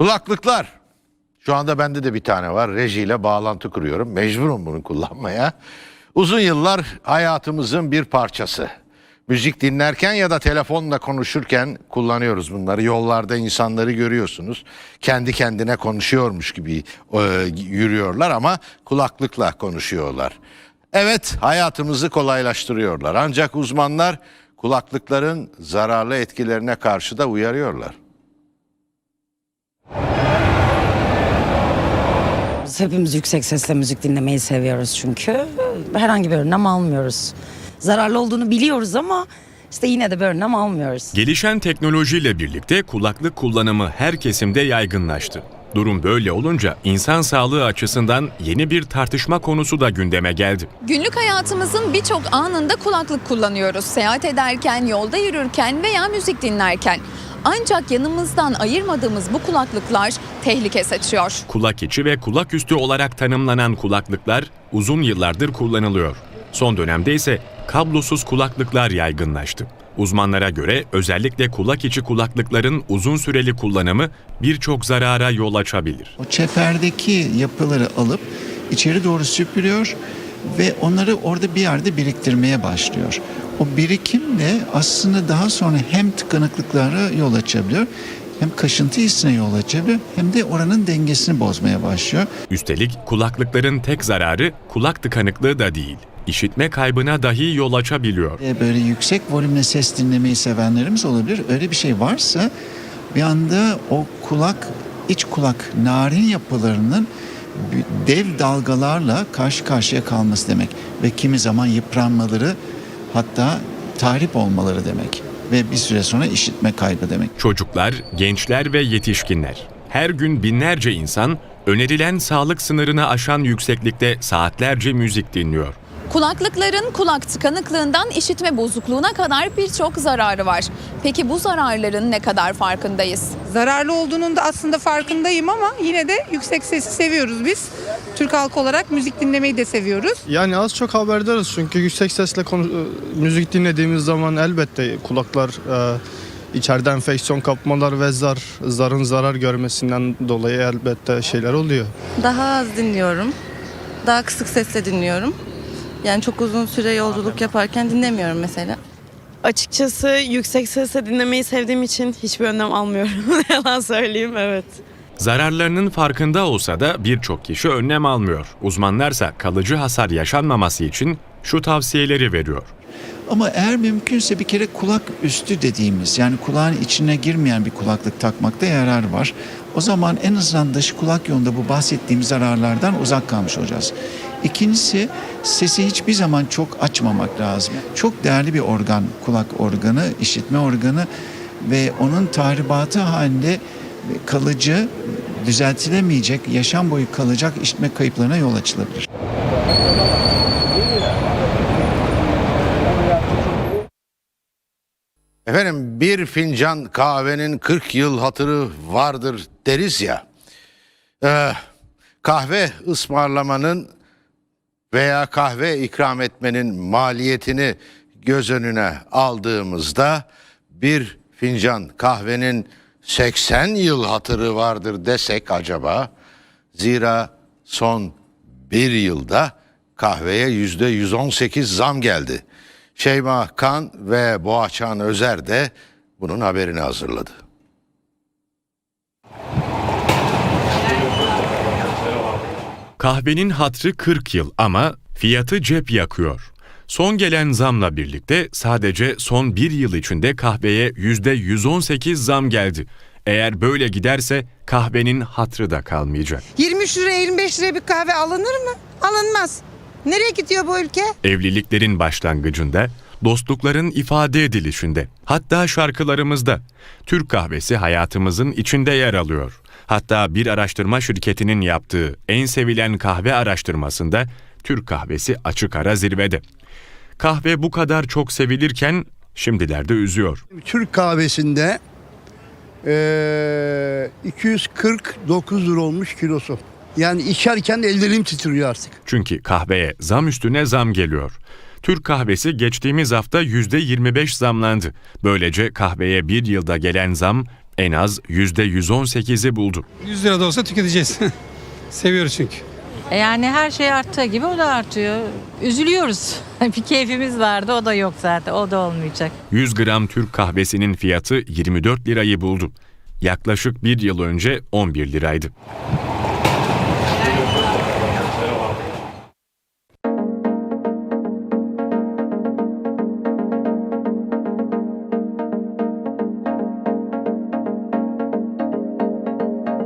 Kulaklıklar. Şu anda bende de bir tane var. Rejiyle bağlantı kuruyorum. Mecburum bunu kullanmaya. Uzun yıllar hayatımızın bir parçası. Müzik dinlerken ya da telefonla konuşurken kullanıyoruz bunları. Yollarda insanları görüyorsunuz. Kendi kendine konuşuyormuş gibi e, yürüyorlar ama kulaklıkla konuşuyorlar. Evet hayatımızı kolaylaştırıyorlar. Ancak uzmanlar kulaklıkların zararlı etkilerine karşı da uyarıyorlar. Hepimiz yüksek sesle müzik dinlemeyi seviyoruz çünkü. Herhangi bir önlem almıyoruz. Zararlı olduğunu biliyoruz ama işte yine de bir önlem almıyoruz. Gelişen teknolojiyle birlikte kulaklık kullanımı her kesimde yaygınlaştı. Durum böyle olunca insan sağlığı açısından yeni bir tartışma konusu da gündeme geldi. Günlük hayatımızın birçok anında kulaklık kullanıyoruz. Seyahat ederken, yolda yürürken veya müzik dinlerken. Ancak yanımızdan ayırmadığımız bu kulaklıklar tehlike saçıyor. Kulak içi ve kulak üstü olarak tanımlanan kulaklıklar uzun yıllardır kullanılıyor. Son dönemde ise kablosuz kulaklıklar yaygınlaştı. Uzmanlara göre özellikle kulak içi kulaklıkların uzun süreli kullanımı birçok zarara yol açabilir. O çeperdeki yapıları alıp içeri doğru süpürüyor ve onları orada bir yerde biriktirmeye başlıyor. O birikim de aslında daha sonra hem tıkanıklıklara yol açabiliyor hem kaşıntı hissine yol açabiliyor hem de oranın dengesini bozmaya başlıyor. Üstelik kulaklıkların tek zararı kulak tıkanıklığı da değil. İşitme kaybına dahi yol açabiliyor. E, Böyle yüksek volümle ses dinlemeyi sevenlerimiz olabilir. Öyle bir şey varsa bir anda o kulak, iç kulak narin yapılarının dev dalgalarla karşı karşıya kalması demek. Ve kimi zaman yıpranmaları hatta tahrip olmaları demek. Ve bir süre sonra işitme kaybı demek. Çocuklar, gençler ve yetişkinler. Her gün binlerce insan önerilen sağlık sınırını aşan yükseklikte saatlerce müzik dinliyor. Kulaklıkların kulak tıkanıklığından işitme bozukluğuna kadar birçok zararı var. Peki bu zararların ne kadar farkındayız? Zararlı olduğunun da aslında farkındayım ama yine de yüksek sesi seviyoruz biz. Türk halkı olarak müzik dinlemeyi de seviyoruz. Yani az çok haberdarız çünkü yüksek sesle konu- e, müzik dinlediğimiz zaman elbette kulaklar e, içeride enfeksiyon kapmalar ve zar, zarın zarar görmesinden dolayı elbette şeyler oluyor. Daha az dinliyorum. Daha kısık sesle dinliyorum. Yani çok uzun süre yolculuk yaparken dinlemiyorum mesela. Açıkçası yüksek sesle dinlemeyi sevdiğim için hiçbir önlem almıyorum. Yalan söyleyeyim evet. Zararlarının farkında olsa da birçok kişi önlem almıyor. Uzmanlarsa kalıcı hasar yaşanmaması için şu tavsiyeleri veriyor. Ama eğer mümkünse bir kere kulak üstü dediğimiz yani kulağın içine girmeyen bir kulaklık takmakta yarar var. O zaman en azından dış kulak yolunda bu bahsettiğim zararlardan uzak kalmış olacağız. İkincisi sesi hiçbir zaman çok açmamak lazım. Çok değerli bir organ kulak organı, işitme organı ve onun tahribatı halinde kalıcı, düzeltilemeyecek, yaşam boyu kalacak işitme kayıplarına yol açılabilir. Efendim bir fincan kahvenin 40 yıl hatırı vardır deriz ya. Ee, kahve ısmarlamanın veya kahve ikram etmenin maliyetini göz önüne aldığımızda bir fincan kahvenin 80 yıl hatırı vardır desek acaba? Zira son bir yılda kahveye yüzde 118 zam geldi. Şeyma Kan ve Boğaçan Özer de bunun haberini hazırladı. Kahvenin hatrı 40 yıl ama fiyatı cep yakıyor. Son gelen zamla birlikte sadece son bir yıl içinde kahveye %118 zam geldi. Eğer böyle giderse kahvenin hatrı da kalmayacak. 23 lira 25 lira bir kahve alınır mı? Alınmaz. Nereye gidiyor bu ülke? Evliliklerin başlangıcında, dostlukların ifade edilişinde, hatta şarkılarımızda Türk kahvesi hayatımızın içinde yer alıyor. Hatta bir araştırma şirketinin yaptığı en sevilen kahve araştırmasında Türk kahvesi açık ara zirvede. Kahve bu kadar çok sevilirken şimdilerde üzüyor. Türk kahvesinde eee 249 lira olmuş kilosu. Yani içerken ellerim titriyor artık. Çünkü kahveye zam üstüne zam geliyor. Türk kahvesi geçtiğimiz hafta %25 zamlandı. Böylece kahveye bir yılda gelen zam en az %118'i buldu. 100 lira da olsa tüketeceğiz. Seviyoruz çünkü. E Yani her şey arttığı gibi o da artıyor. Üzülüyoruz. Bir keyfimiz vardı o da yok zaten. O da olmayacak. 100 gram Türk kahvesinin fiyatı 24 lirayı buldu. Yaklaşık bir yıl önce 11 liraydı.